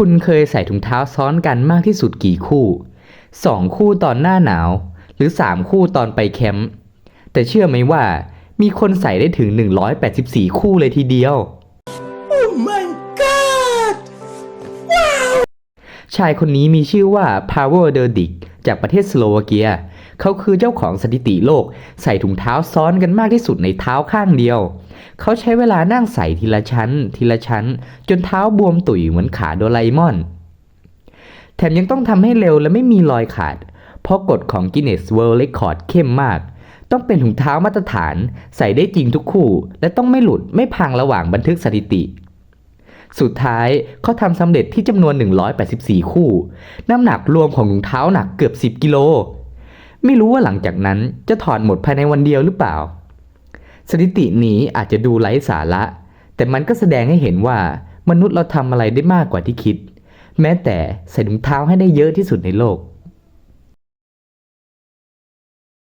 คุณเคยใส่ถุงเท้าซ้อนกันมากที่สุดกี่คู่สองคู่ตอนหน้าหนาว หรือสามคู่ตอนไปแคมป์ แต่เชื่อไหมว่ามีคนใส่ได้ถึง 184 คู่เลยทีเดียว Oh my god! ชายคนนี้มีชื่อว่า Pavel d e r d i k จากประเทศสโลวาเกีย เขาคือเจ้าของสถิติโลก ใส่ถุงเท้าซ้อนกันมากที่สุดในเท้าข้างเดียว เขาใช้เวลานั่งใส่ทีละชั้น ทีละชั้น จนเท้าบวมตุ๋ยเหมือนขาโดราเอมอน แถมยังต้องทำให้เร็วและไม่มีรอยขาด เพราะกฎของ Guinness World Record เข้มมาก ต้องเป็นถุงเท้ามาตรฐาน ใส่ได้จริงทุกคู่ และต้องไม่หลุดไม่พังระหว่างบันทึกสถิติสุดท้ายเขาทำสำเร็จที่จำนวน 184 คู่ น้ำหนักรวมของถุงเท้าหนักเกือบ 10 กิโล ไม่รู้ว่าหลังจากนั้นจะถอดหมดภายในวันเดียวหรือเปล่า สถิตินี้อาจจะดูไร้สาระ แต่มันก็แสดงให้เห็นว่ามนุษย์เราทำอะไรได้มากกว่าที่คิด แม้แต่ใส่ถุงเท้าให้ได้เยอะที่สุดในโลก